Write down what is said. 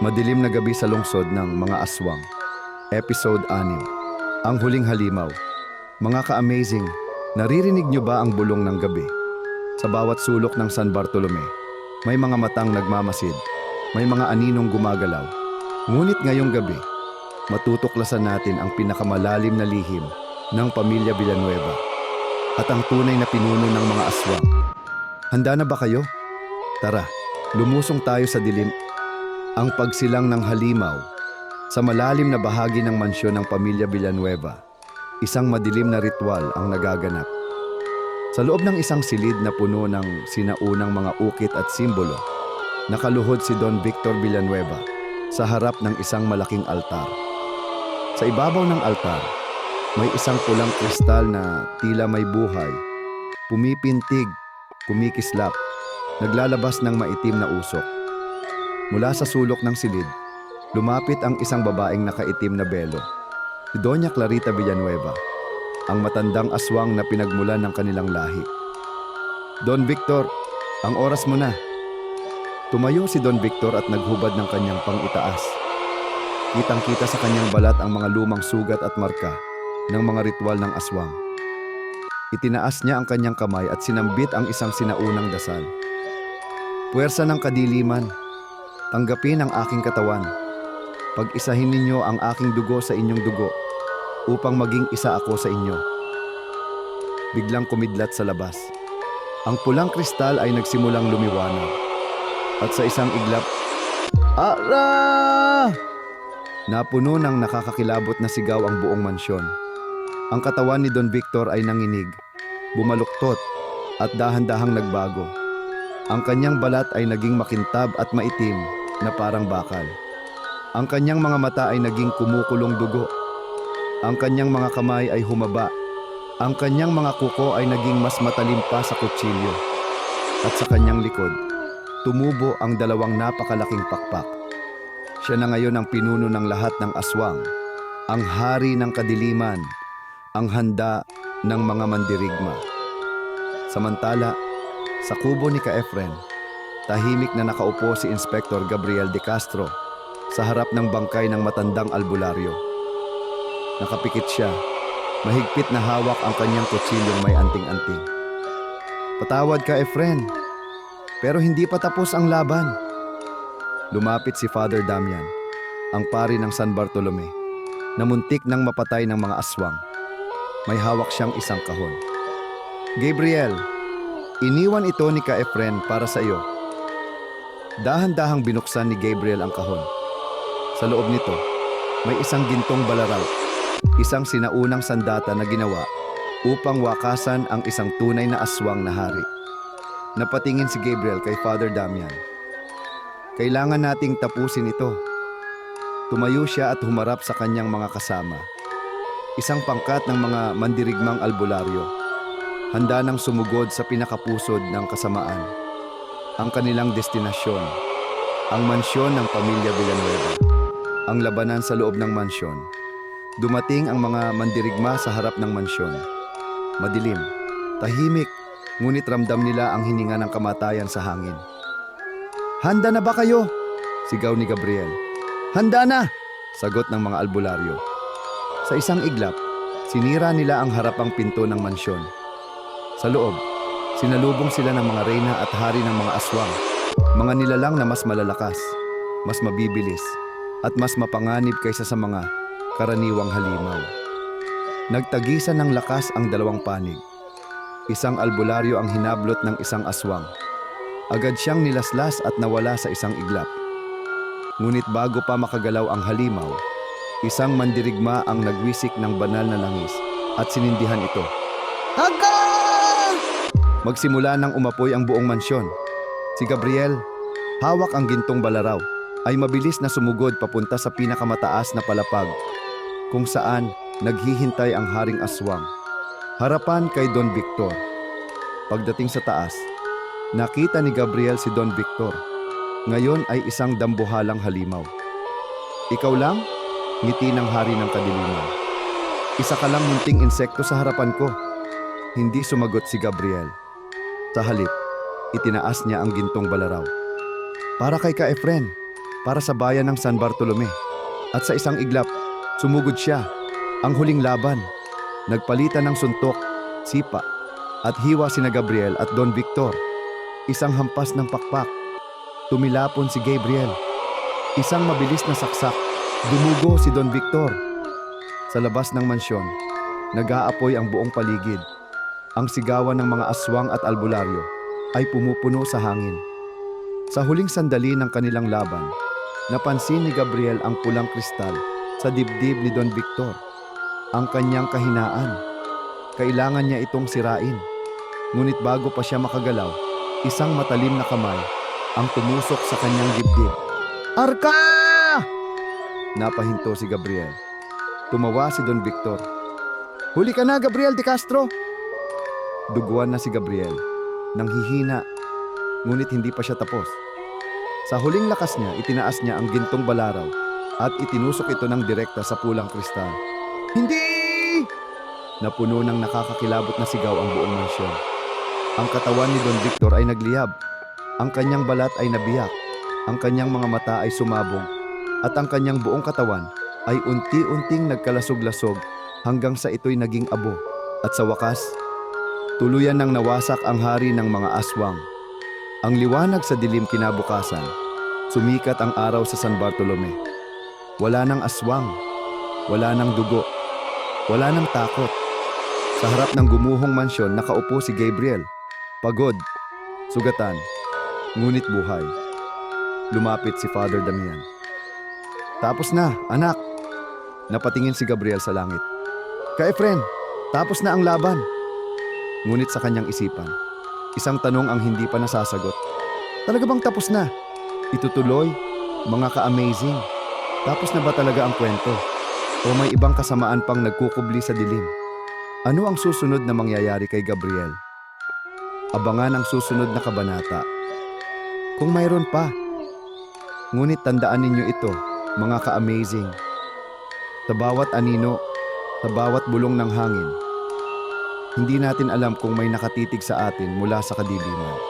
Madilim na gabi sa lungsod ng mga aswang. Episode 6. Ang huling halimaw. Mga ka-amazing, naririnig nyo ba ang bulong ng gabi? Sa bawat sulok ng San Bartolome, may mga matang nagmamasid, may mga aninong gumagalaw. Ngunit ngayong gabi, matutuklasan natin ang pinakamalalim na lihim ng pamilya Villanueva at ang tunay na pinuno ng mga aswang. Handa na ba kayo? Tara, lumusong tayo sa dilim ang pagsilang ng halimaw sa malalim na bahagi ng mansyon ng pamilya Villanueva. Isang madilim na ritual ang nagaganap. Sa loob ng isang silid na puno ng sinaunang mga ukit at simbolo, nakaluhod si Don Victor Villanueva sa harap ng isang malaking altar. Sa ibabaw ng altar, may isang pulang kristal na tila may buhay, pumipintig, kumikislap, naglalabas ng maitim na usok. Mula sa sulok ng silid, lumapit ang isang babaeng nakaitim na belo. Si Doña Clarita Villanueva, ang matandang aswang na pinagmulan ng kanilang lahi. Don Victor, ang oras mo na. Tumayo si Don Victor at naghubad ng kanyang pangitaas. Kitang-kita sa kanyang balat ang mga lumang sugat at marka ng mga ritual ng aswang. Itinaas niya ang kanyang kamay at sinambit ang isang sinaunang dasal. Puwersa ng kadiliman, tanggapin ang aking katawan. Pag-isahin ninyo ang aking dugo sa inyong dugo upang maging isa ako sa inyo. Biglang kumidlat sa labas. Ang pulang kristal ay nagsimulang lumiwanag. At sa isang iglap, Ara! Napuno ng nakakakilabot na sigaw ang buong mansyon. Ang katawan ni Don Victor ay nanginig, bumaluktot, at dahan-dahang nagbago. Ang kanyang balat ay naging makintab at maitim na parang bakal. Ang kanyang mga mata ay naging kumukulong dugo. Ang kanyang mga kamay ay humaba. Ang kanyang mga kuko ay naging mas matalim pa sa kutsilyo. At sa kanyang likod, tumubo ang dalawang napakalaking pakpak. Siya na ngayon ang pinuno ng lahat ng aswang, ang hari ng kadiliman, ang handa ng mga mandirigma. Samantala, sa kubo ni Ka-Efren, tahimik na nakaupo si Inspector Gabriel de Castro sa harap ng bangkay ng matandang albularyo. Nakapikit siya, mahigpit na hawak ang kanyang kutsilyong may anting-anting. Patawad ka, Efren, pero hindi pa tapos ang laban. Lumapit si Father Damian, ang pari ng San Bartolome, na muntik nang mapatay ng mga aswang. May hawak siyang isang kahon. Gabriel, iniwan ito ni Ka-Efren para sa iyo. Dahan-dahang binuksan ni Gabriel ang kahon. Sa loob nito, may isang gintong balaraw, isang sinaunang sandata na ginawa upang wakasan ang isang tunay na aswang na hari. Napatingin si Gabriel kay Father Damian. Kailangan nating tapusin ito. Tumayo siya at humarap sa kanyang mga kasama. Isang pangkat ng mga mandirigmang albularyo. Handa nang sumugod sa pinakapusod ng kasamaan. Ang kanilang destinasyon. Ang mansyon ng pamilya Villanueva. Ang labanan sa loob ng mansyon. Dumating ang mga mandirigma sa harap ng mansyon. Madilim, tahimik, ngunit ramdam nila ang hininga ng kamatayan sa hangin. Handa na ba kayo? Sigaw ni Gabriel. Handa na! Sagot ng mga albularyo. Sa isang iglap, sinira nila ang harapang pinto ng mansyon. Sa loob, sinalubong sila ng mga reyna at hari ng mga aswang, mga nilalang na mas malalakas, mas mabibilis, at mas mapanganib kaysa sa mga karaniwang halimaw. Nagtagisan ng lakas ang dalawang panig. Isang albularyo ang hinablot ng isang aswang. Agad siyang nilaslas at nawala sa isang iglap. Ngunit bago pa makagalaw ang halimaw, isang mandirigma ang nagwisik ng banal na langis at sinindihan ito. Haga! Magsimula nang umapoy ang buong mansyon. Si Gabriel, hawak ang gintong balaraw, ay mabilis na sumugod papunta sa pinakamataas na palapag kung saan naghihintay ang haring aswang. Harapan kay Don Victor. Pagdating sa taas, nakita ni Gabriel si Don Victor. Ngayon ay isang dambuhalang halimaw. Ikaw lang? Ngiti ng hari ng kadiliman. Isa ka lang munting insekto sa harapan ko. Hindi sumagot si Gabriel. Sa halip, itinaas niya ang gintong balaraw. Para kay Ka-Efren, para sa bayan ng San Bartolome. At sa isang iglap, sumugod siya, ang huling laban. Nagpalitan ng suntok, sipa, at hiwa sina Gabriel at Don Victor. Isang hampas ng pakpak. Tumilapon si Gabriel. Isang mabilis na saksak. Dumugo si Don Victor. Sa labas ng mansyon, nag-aapoy ang buong paligid. Ang sigawan ng mga aswang at albularyo ay pumupuno sa hangin. Sa huling sandali ng kanilang laban, napansin ni Gabriel ang pulang kristal sa dibdib ni Don Victor. Ang kanyang kahinaan. Kailangan niya itong sirain. Ngunit bago pa siya makagalaw, isang matalim na kamay ang tumusok sa kanyang dibdib. Arka! Napahinto si Gabriel. Tumawa si Don Victor. Huli ka na, Gabriel de Castro! Duguan na si Gabriel. Nang hihina, ngunit hindi pa siya tapos. Sa huling lakas niya, itinaas niya ang gintong balaraw at itinusok ito ng direkta sa pulang kristal. Hindi! Napuno ng nakakakilabot na sigaw ang buong mansyon. Ang katawan ni Don Victor ay nagliyab. Ang kanyang balat ay nabiyak. Ang kanyang mga mata ay sumabog. At ang kanyang buong katawan ay unti-unting nagkalasog-lasog hanggang sa ito'y naging abo. At sa wakas, tuluyan nang nawasak ang hari ng mga aswang. Ang liwanag sa dilim kinabukasan, sumikat ang araw sa San Bartolome. Wala nang aswang, wala nang dugo, wala nang takot. Sa harap ng gumuhong mansyon nakaupo si Gabriel. Pagod, sugatan, ngunit buhay. Lumapit si Father Damian. Tapos na, anak. Napatingin si Gabriel sa langit. Ka-Efren, tapos na ang laban. Ngunit sa kanyang isipan, isang tanong ang hindi pa nasasagot. Talaga bang tapos na? Itutuloy? Mga ka-amazing. Tapos na ba talaga ang kwento? O may ibang kasamaan pang nagkukubli sa dilim? Ano ang susunod na mangyayari kay Gabriel? Abangan ang susunod na kabanata. Kung mayroon pa. Ngunit tandaan ninyo ito, mga ka-amazing. Sa bawat anino, sa bawat bulong ng hangin, hindi natin alam kung may nakatitig sa atin mula sa kadiliman.